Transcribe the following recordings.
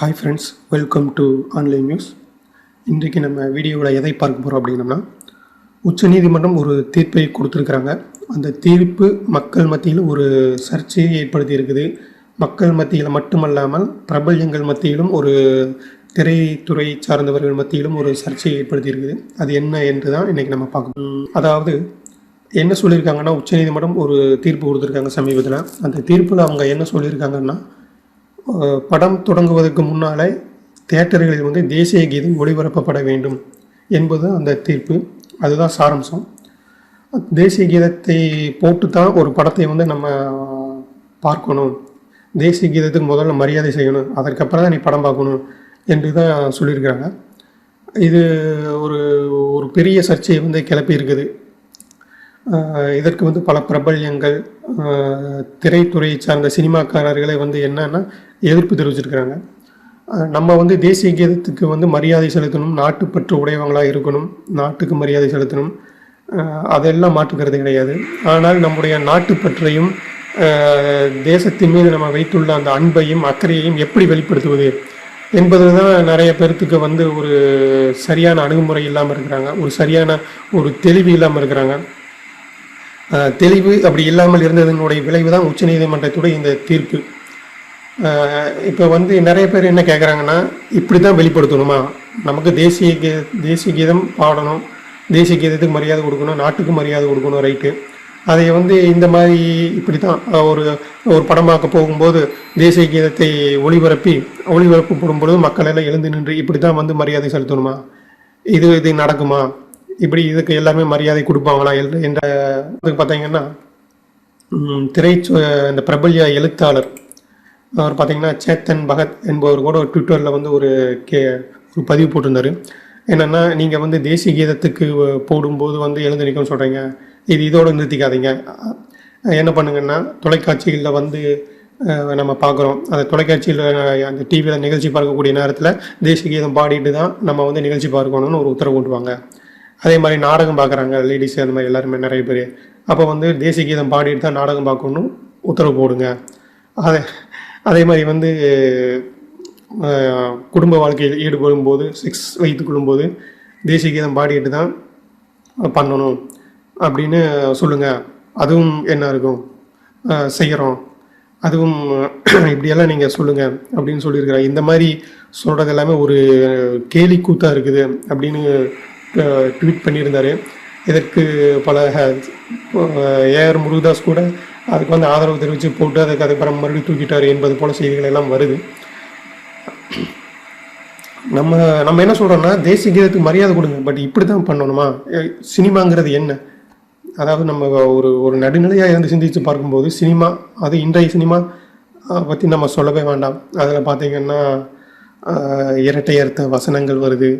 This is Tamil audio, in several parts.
Hi friends welcome to online news இன்றைக்கு நம்ம வீடியோவில் எதை பார்க்க போகிறோம் அப்படின்னம்னா உச்சநீதிமன்றம் ஒரு தீர்ப்பை கொடுத்துருக்குறாங்க. அந்த தீர்ப்பு மக்கள் மத்தியில் ஒரு சர்ச்சையை ஏற்படுத்தி இருக்குது. மக்கள் மத்தியில் மட்டுமல்லாமல் பிரபல்யங்கள் மத்தியிலும் ஒரு திரைத்துறை சார்ந்தவர்கள் மத்தியிலும் ஒரு சர்ச்சையை ஏற்படுத்தி இருக்குது. அது என்ன என்று தான் இன்றைக்கி நம்ம பார்க்கணும் அதாவது என்ன சொல்லியிருக்காங்கன்னா உச்சநீதிமன்றம் ஒரு தீர்ப்பு கொடுத்துருக்காங்க சமீபத்தில். அந்த தீர்ப்பில் அவங்க என்ன சொல்லியிருக்காங்கன்னா படம் தொடங்குவதற்கு முன்னாலே தியேட்டர்களில் வந்து தேசிய கீதம் ஒளிபரப்பப்பட வேண்டும் என்பது அந்த தீர்ப்பு. அதுதான் சாரம்சம். தேசிய கீதத்தை போட்டு தான் ஒரு படத்தை வந்து நம்ம பார்க்கணும். தேசிய கீதத்துக்கு முதல்ல மரியாதை செய்யணும். அதற்கப்புறம் தான் நீ படம் பார்க்கணும் என்று தான் சொல்லியிருக்கிறாங்க. இது ஒரு ஒரு பெரிய சர்ச்சையை வந்து கிளப்பி இருக்குது இதற்கு வந்து பல பிரபல்யங்கள் திரைத்துறையை சார்ந்த சினிமாக்காரர்களை வந்து என்னன்னா எதிர்ப்பு தெரிவிச்சிருக்கிறாங்க. நம்ம வந்து தேசிய கீதத்துக்கு வந்து மரியாதை செலுத்தணும் நாட்டுப்பற்று உடையவங்களாக இருக்கணும் நாட்டுக்கு மரியாதை செலுத்தணும். அதெல்லாம் மாற்றுக்கிறது கிடையாது. ஆனால் நம்முடைய நாட்டுப்பற்றையும் தேசத்தின் மீது நம்ம வைத்துள்ள அந்த அன்பையும் அக்கறையையும் எப்படி வெளிப்படுத்துவது என்பது தான் நிறைய பேர்த்துக்கு வந்து ஒரு சரியான அணுகுமுறை இல்லாமல் இருக்கிறாங்க. ஒரு சரியான ஒரு தெளிவு இல்லாமல் இருக்கிறாங்க. தெளிவு அப்படி இல்லாமல் இருந்ததனுடைய விளைவு தான் உச்சநீதிமன்றத்துடைய இந்த தீர்ப்பு. இப்போ வந்து நிறைய பேர் என்ன கேட்குறாங்கன்னா இப்படி தான் வெளிப்படுத்தணுமா? நமக்கு தேசிய கீ தேசிய கீதம் பாடணும் தேசிய கீதத்துக்கு மரியாதை கொடுக்கணும் நாட்டுக்கு மரியாதை கொடுக்கணும் ரைட்டு. அதை வந்து இந்த மாதிரி இப்படி தான் ஒரு ஒரு படமாக்க போகும்போது தேசிய கீதத்தை ஒளிபரப்பி ஒளிபரப்பு போடும்பொழுது மக்கள் எல்லாம் எழுந்து நின்று இப்படி தான் வந்து மரியாதை செலுத்தணுமா? இது இது நடக்குமா? இப்படி இதுக்கு எல்லாமே மரியாதை கொடுப்பாங்களா என்ற இதுக்கு பார்த்தீங்கன்னா ம், திரை இந்த பிரபல்ய எழுத்தாளர் அவர் பார்த்தீங்கன்னா சேத்தன் பகத் என்பவர் கூட ஒரு ட்விட்டரில் வந்து ஒரு கே ஒரு பதிவு போட்டிருந்தாரு. என்னென்னா நீங்கள் வந்து தேசிய கீதத்துக்கு போடும்போது வந்து எழுந்து நிற்கணும்னு சொல்கிறீங்க இது இதோடு நிறுத்திக்காதீங்க. என்ன பண்ணுங்கன்னா தொலைக்காட்சிகளில் வந்து நம்ம பார்க்குறோம் அந்த தொலைக்காட்சியில் அந்த டிவியில் நிகழ்ச்சி பார்க்கக்கூடிய நேரத்தில் தேசிய கீதம் பாடிட்டு தான் நம்ம வந்து நிகழ்ச்சி பார்க்கணும்னு ஒரு உத்தரவு போட்டுவாங்க அதே மாதிரி நாடகம் பார்க்குறாங்க லேடிஸ் அந்த மாதிரி எல்லாருமே நிறைய பேர். அப்போ வந்து தேசிய கீதம் பாடிட்டு தான் நாடகம் பார்க்கணும் உத்தரவு போடுங்க. அதே அதே மாதிரி வந்து குடும்ப வாழ்க்கையில் ஈடுபடும் போது செக்ஸ் வைத்துக் கொள்ளும்போது தேசிய கீதம் பாடிட்டு தான் பண்ணணும் அப்படின்னு சொல்லுங்கள் அதுவும் என்ன இருக்கும்? செய்கிறோம் அதுவும் இப்படியெல்லாம் நீங்கள் சொல்லுங்கள் அப்படின்னு சொல்லியிருக்கிறாங்க. இந்த மாதிரி சொல்கிறது எல்லாமே ஒரு கேலி கூத்தாக இருக்குது அப்படின்னு ட்வீட் பண்ணியிருந்தாரு. இதற்கு பல ஏஆர் முருகதாஸ் கூட அதுக்கு வந்து ஆதரவு தெரிவித்து போட்டு அதுக்கு அதுக்கப்புறம் மறுபடியும் தூக்கிட்டார் என்பது போல செய்திகள் எல்லாம் வருது. நம்ம நம்ம என்ன சொல்கிறோம்னா தேசிய கீதத்துக்கு மரியாதை கொடுங்க பட் இப்படி தான் பண்ணணுமா சினிமாங்கிறது என்ன? அதாவது நம்ம ஒரு ஒரு நடுநிலையாக இருந்து சிந்தித்து பார்க்கும்போது சினிமா அது இன்றைய சினிமா பற்றி நம்ம சொல்லவே வேண்டாம். அதில் பார்த்தீங்கன்னா இரட்டை இரட்டையர்த்த வசனங்கள் வருது.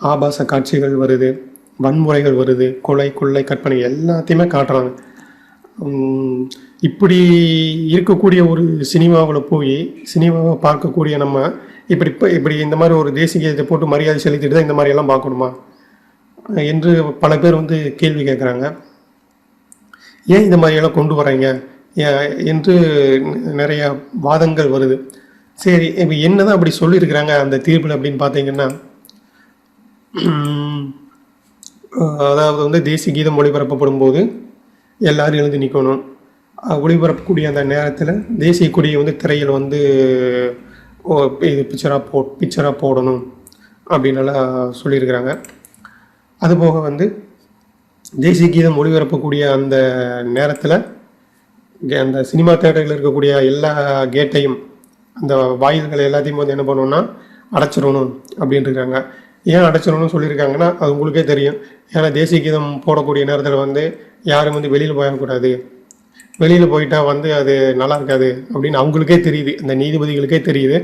ஆபாச காட்சிகள் வருது வன்முறைகள் வருது கொலை கொள்ளை கற்பனை எல்லாத்தையுமே காட்டுறாங்க. இப்படி இருக்கக்கூடிய ஒரு சினிமாவில் போய் சினிமாவை பார்க்கக்கூடிய நம்ம இப்படி இப்போ இப்படி இந்த மாதிரி ஒரு தேசிய கீதத்தை போட்டு மரியாதை செலுத்திட்டு தான் இந்த மாதிரியெல்லாம் பார்க்கணுமா? என்று பல பேர் வந்து கேள்வி கேட்குறாங்க. ஏன் இந்த மாதிரியெல்லாம் கொண்டு வர்றீங்க? என்று நிறைய வாதங்கள் வருது. சரி இப்போ என்னதான் அப்படி சொல்லியிருக்கிறாங்க அந்த தீர்ப்பில் அப்படின்னு பார்த்தீங்கன்னா அதாவது வந்து தேசிய கீதம் ஒளிபரப்பப்படும் போது எல்லாரும் எழுந்து நிற்கணும் ஒளிபரப்பக்கூடிய அந்த நேரத்தில் தேசிய கொடியை வந்து திரையில் வந்து ஓ, இது பிக்சராக போ பிக்சராக போடணும் அப்படின்னலாம் சொல்லியிருக்கிறாங்க. அதுபோக வந்து தேசிய கீதம் ஒளிபரப்பக்கூடிய அந்த நேரத்தில் அந்த சினிமா தேட்டரில் இருக்கக்கூடிய எல்லா கேட்டையும் அந்த வாயில்கள் எல்லாத்தையும் வந்து என்ன பண்ணணும்னா அடைச்சிடணும் அப்படின்ட்டு இருக்காங்க ஏன் அடைச்சிடணும்னு சொல்லியிருக்காங்கன்னா அது உங்களுக்கே தெரியும். ஏன்னா தேசிய கீதம் போடக்கூடிய நேரத்தில் வந்து யாரும் வந்து வெளியில் போயிடக்கூடாது வெளியில் போயிட்டா வந்து அது நல்லா இருக்காது அப்படின்னு அவங்களுக்கே தெரியுது. அந்த நீதிபதிகளுக்கே தெரியுது.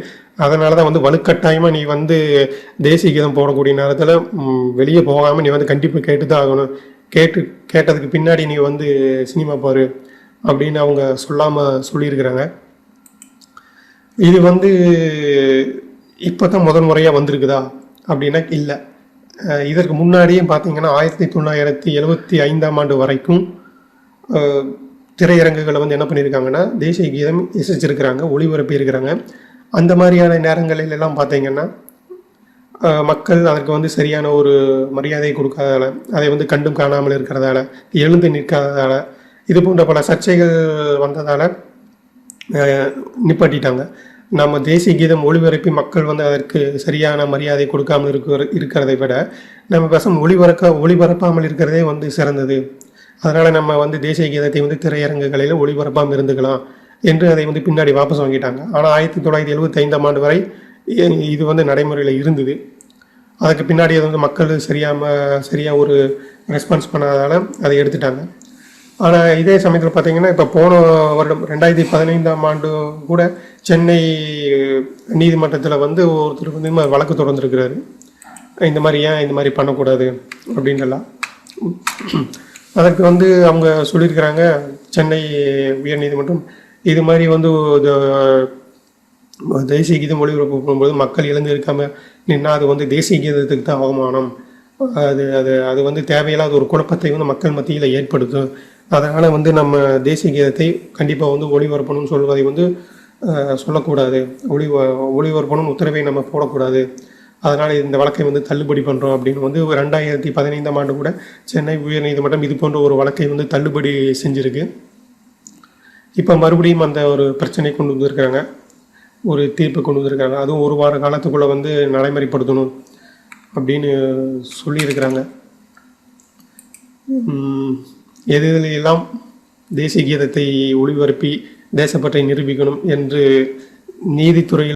அதனால தான் வந்து வலுக்கட்டாயமாக நீ வந்து தேசிய கீதம் போடக்கூடிய நேரத்தில் வெளியே போகாமல் நீ வந்து கண்டிப்பாக கேட்டு தான் ஆகணும். கேட்டு கேட்டதுக்கு பின்னாடி நீ வந்து சினிமா பாரு அப்படின்னு அவங்க சொல்லாமல் சொல்லியிருக்கிறாங்க. இது வந்து இப்போ தான் முதன் முறையாக வந்திருக்குதா? அப்படின்னா இல்லை. இதற்கு முன்னாடியே பார்த்தீங்கன்னா ஆயிரத்தி தொள்ளாயிரத்தி எழுபத்தி ஐந்தாம் ஆண்டு வரைக்கும் திரையரங்குகளை வந்து என்ன பண்ணியிருக்காங்கன்னா தேசிய கீதம் இசைச்சிருக்கிறாங்க ஒளிபரப்பி இருக்கிறாங்க. அந்த மாதிரியான நேரங்களில் எல்லாம் பார்த்தீங்கன்னா மக்கள் அதற்கு வந்து சரியான ஒரு மரியாதை கொடுக்காததால அதை வந்து கண்டும் காணாமல் இருக்கிறதால எழுந்து நிற்காததால இது போன்ற பல சர்ச்சைகள் வந்ததால் நிப்பாட்டிட்டாங்க. நம்ம தேசிய கீதம் ஒளிபரப்பி மக்கள் வந்து அதற்கு சரியான மரியாதை கொடுக்காமல் இருக்கிற இருக்கிறதை விட நம்ம பசம் ஒளிபரக்க ஒளிபரப்பாமல் இருக்கிறதே வந்து சிறந்தது. அதனால் நம்ம வந்து தேசிய கீதத்தை வந்து திரையரங்குகளில் ஒளிபரப்பாமல் இருந்துக்கலாம் என்று அதை வந்து பின்னாடி வாபஸ் வாங்கிட்டாங்க. ஆனால் ஆயிரத்தி தொள்ளாயிரத்தி எழுபத்தி ஐந்தாம் ஆண்டு வரை இது வந்து நடைமுறையில் இருந்தது. அதுக்கு பின்னாடி அது வந்து மக்கள் சரியாம சரியாக ஒரு ரெஸ்பான்ஸ் பண்ணாதால் அதை எடுத்துட்டாங்க. ஆனால் இதே சமயத்தில் பார்த்தீங்கன்னா இப்போ போன வருடம் ரெண்டாயிரத்தி பதினைந்தாம் ஆண்டு கூட சென்னை நீதிமன்றத்தில் வந்து ஒருத்தர் வந்து இந்த மாதிரி வழக்கு தொடர்ந்துருக்கிறாரு. இந்த மாதிரி ஏன் இந்த மாதிரி பண்ணக்கூடாது அப்படின்லாம் அதற்கு வந்து அவங்க சொல்லியிருக்கிறாங்க சென்னை உயர்நீதிமன்றம் இது மாதிரி வந்து தேசிய கீதம் ஒளிபரப்பு போகும்போது மக்கள் எழுந்து இருக்காமல் நின்னா அது வந்து தேசிய கீதத்துக்கு தான் அவமானம். அது அது அது வந்து தேவையில்லாத ஒரு குழப்பத்தை வந்து மக்கள் மத்தியில் ஏற்படுத்தும். அதனால் வந்து நம்ம தேசிய கீதத்தை கண்டிப்பாக வந்து ஒளிபரப்பணும்னு சொல்வதை வந்து சொல்லக்கூடாது. ஒளி ஒளிபரப்பணும் உத்தரவை நம்ம போடக்கூடாது. அதனால் இந்த வழக்கை வந்து தள்ளுபடி பண்ணுறோம் அப்படின்னு வந்து ரெண்டாயிரத்தி பதினைந்தாம் ஆண்டு கூட சென்னை உயர்நீதிமன்றம் இது போன்ற ஒரு வழக்கை வந்து தள்ளுபடி செஞ்சுருக்கு. இப்போ மறுபடியும் அந்த ஒரு பிரச்சனை கொண்டு வந்திருக்காங்க ஒரு தீர்ப்பு கொண்டு வந்திருக்காங்க அதுவும் ஒரு வார காலத்துக்குள்ளே வந்து நடைமுறைப்படுத்தணும் அப்படின்னு சொல்லியிருக்கிறாங்க. எது தேசிய கீதத்தை ஒளிபரப்பி தேசப்பற்றை நிரூபிக்கணும் என்று நீதித்துறையில்